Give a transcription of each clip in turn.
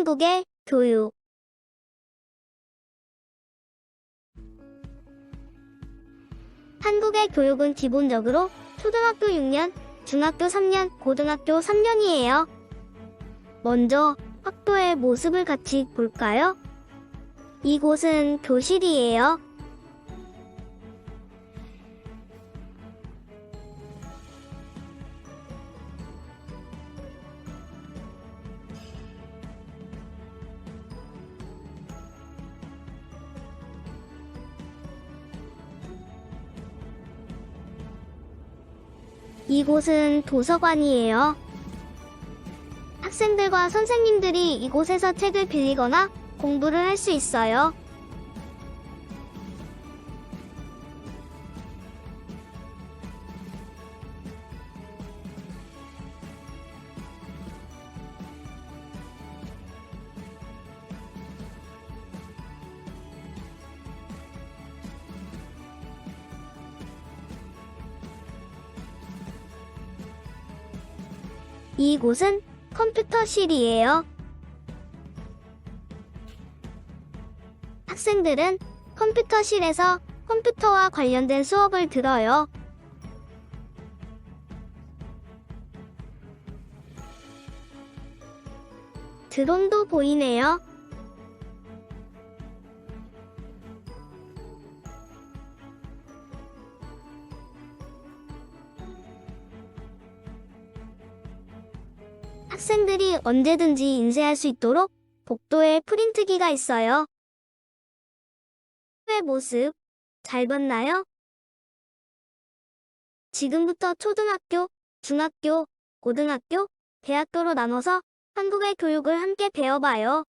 한국의 교육 한국의 교육은 기본적으로 초등학교 6년, 중학교 3년, 고등학교 3년이에요. 먼저 학교의 모습을 같이 볼까요? 이곳은 교실이에요. 이곳은 도서관이에요. 학생들과 선생님들이 이곳에서 책을 빌리거나 공부를 할 수 있어요. 이곳은 컴퓨터실이에요. 학생들은 컴퓨터실에서 컴퓨터와 관련된 수업을 들어요. 드론도 보이네요. 학생들이 언제든지 인쇄할 수 있도록 복도에 프린트기가 있어요. 의 모습 잘 봤나요? 지금부터 초등학교, 중학교, 고등학교, 대학교로 나눠서 한국의 교육을 함께 배워봐요.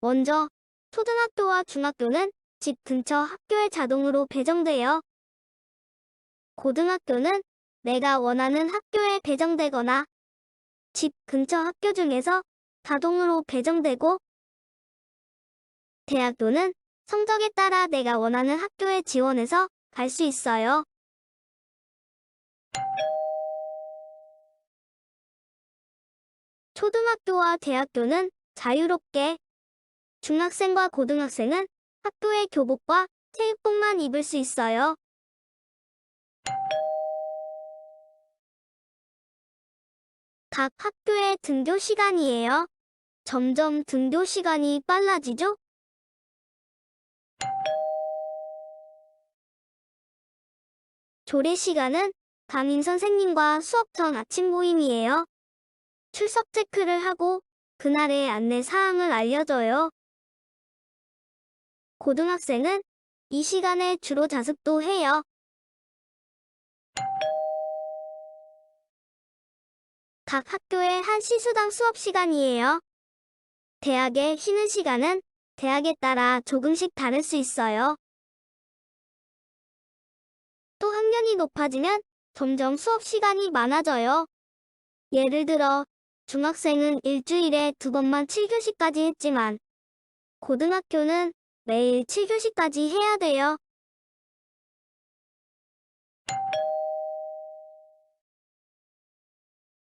먼저 초등학교와 중학교는 집 근처 학교에 자동으로 배정돼요. 고등학교는 내가 원하는 학교에 배정되거나 집 근처 학교 중에서 자동으로 배정되고 대학교는 성적에 따라 내가 원하는 학교에 지원해서 갈 수 있어요. 초등학교와 대학교는 자유롭게 중학생과 고등학생은 학교의 교복과 체육복만 입을 수 있어요. 각 학교의 등교 시간이에요. 점점 등교 시간이 빨라지죠? 조례 시간은 담임 선생님과 수업 전 아침 모임이에요. 출석 체크를 하고 그날의 안내 사항을 알려줘요. 고등학생은 이 시간에 주로 자습도 해요. 각 학교의 한 시수당 수업 시간이에요. 대학의 쉬는 시간은 대학에 따라 조금씩 다를 수 있어요. 또 학년이 높아지면 점점 수업 시간이 많아져요. 예를 들어 중학생은 일주일에 두 번만 7교시까지 했지만 고등학교는 매일 7교시까지 해야 돼요.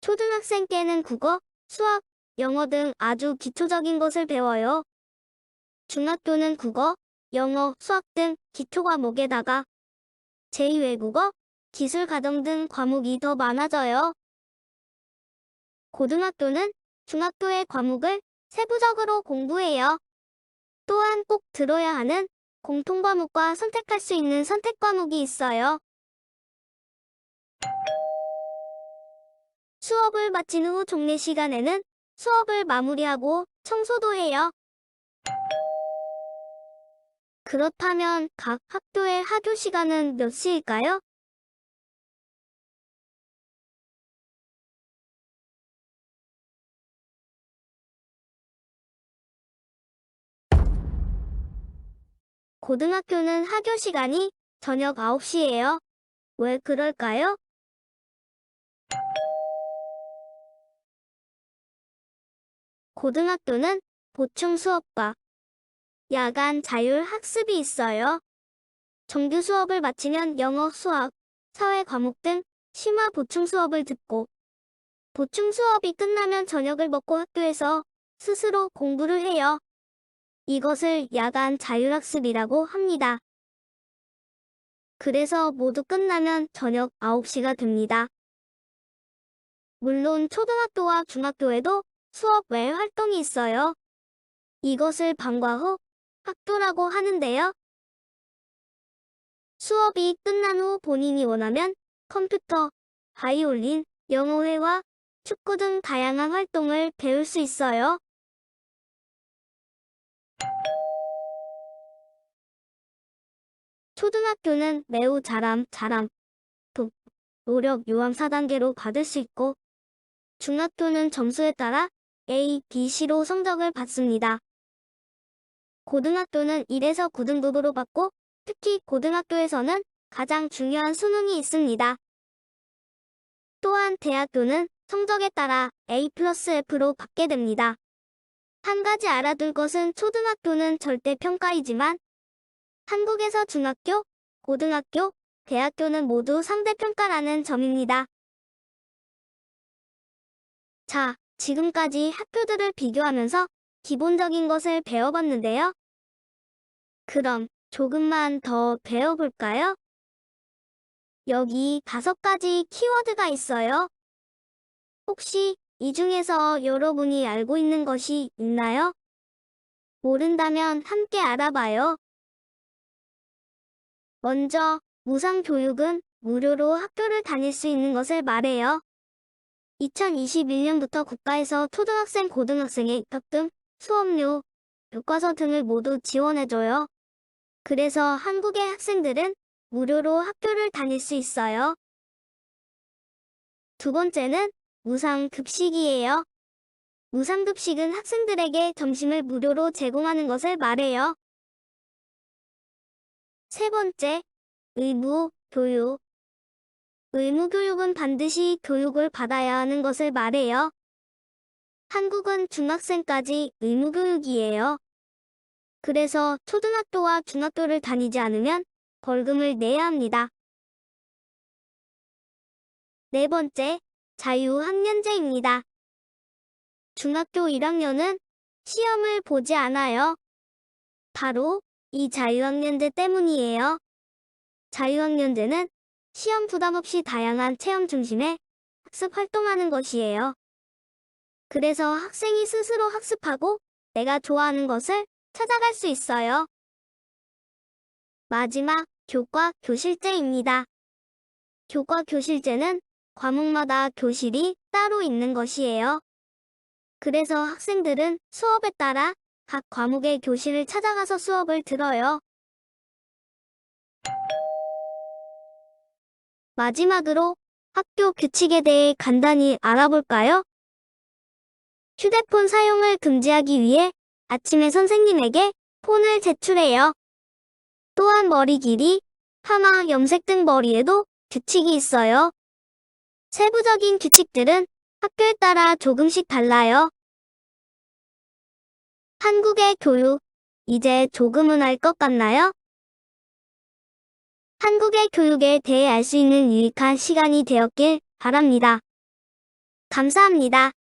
초등학생께는 국어, 수학, 영어 등 아주 기초적인 것을 배워요. 중학교는 국어, 영어, 수학 등 기초 과목에다가 제2외국어, 기술 가정 등 과목이 더 많아져요. 고등학교는 중학교의 과목을 세부적으로 공부해요. 또한 꼭 들어야 하는 공통 과목과 선택할 수 있는 선택 과목이 있어요. 수업을 마친 후 종례 시간에는 수업을 마무리하고 청소도 해요. 그렇다면 각 학교의 하교 시간은 몇 시일까요? 고등학교는 하교 시간이 저녁 9시예요. 왜 그럴까요? 고등학교는 보충 수업과 야간 자율 학습이 있어요. 정규 수업을 마치면 영어, 수학, 사회 과목 등 심화 보충 수업을 듣고 보충 수업이 끝나면 저녁을 먹고 학교에서 스스로 공부를 해요. 이것을 야간 자율학습이라고 합니다. 그래서 모두 끝나면 저녁 9시가 됩니다. 물론 초등학교와 중학교에도 수업 외 활동이 있어요. 이것을 방과 후 학교라고 하는데요. 수업이 끝난 후 본인이 원하면 컴퓨터, 바이올린, 영어회화, 축구 등 다양한 활동을 배울 수 있어요. 초등학교는 매우 잘함, 잘함, 독, 노력, 요함 4단계로 받을 수 있고 중학교는 점수에 따라 A, B, C로 성적을 받습니다. 고등학교는 1에서 9등급으로 받고 특히 고등학교에서는 가장 중요한 수능이 있습니다. 또한 대학교는 성적에 따라 A 플러스 F로 받게 됩니다. 한 가지 알아둘 것은 초등학교는 절대 평가이지만 한국에서 중학교, 고등학교, 대학교는 모두 상대평가라는 점입니다. 자, 지금까지 학교들을 비교하면서 기본적인 것을 배워봤는데요. 그럼 조금만 더 배워볼까요? 여기 다섯 가지 키워드가 있어요. 혹시 이 중에서 여러분이 알고 있는 것이 있나요? 모른다면 함께 알아봐요. 먼저, 무상교육은 무료로 학교를 다닐 수 있는 것을 말해요. 2021년부터 국가에서 초등학생, 고등학생의 입학 등 수업료, 교과서 등을 모두 지원해줘요. 그래서 한국의 학생들은 무료로 학교를 다닐 수 있어요. 두 번째는 무상급식이에요. 무상급식은 학생들에게 점심을 무료로 제공하는 것을 말해요. 세 번째, 의무 교육. 의무 교육은 반드시 교육을 받아야 하는 것을 말해요. 한국은 중학생까지 의무 교육이에요. 그래서 초등학교와 중학교를 다니지 않으면 벌금을 내야 합니다. 네 번째, 자유학년제입니다. 중학교 1학년은 시험을 보지 않아요. 바로 이 자유학년제 때문이에요. 자유학년제는 시험 부담 없이 다양한 체험 중심의 학습 활동하는 것이에요. 그래서 학생이 스스로 학습하고 내가 좋아하는 것을 찾아갈 수 있어요. 마지막, 교과 교실제입니다. 교과 교실제는 과목마다 교실이 따로 있는 것이에요. 그래서 학생들은 수업에 따라 각 과목의 교실을 찾아가서 수업을 들어요. 마지막으로 학교 규칙에 대해 간단히 알아볼까요? 휴대폰 사용을 금지하기 위해 아침에 선생님에게 폰을 제출해요. 또한 머리 길이, 파마, 염색 등 머리에도 규칙이 있어요. 세부적인 규칙들은 학교에 따라 조금씩 달라요. 한국의 교육, 이제 조금은 알 것 같나요? 한국의 교육에 대해 알 수 있는 유익한 시간이 되었길 바랍니다. 감사합니다.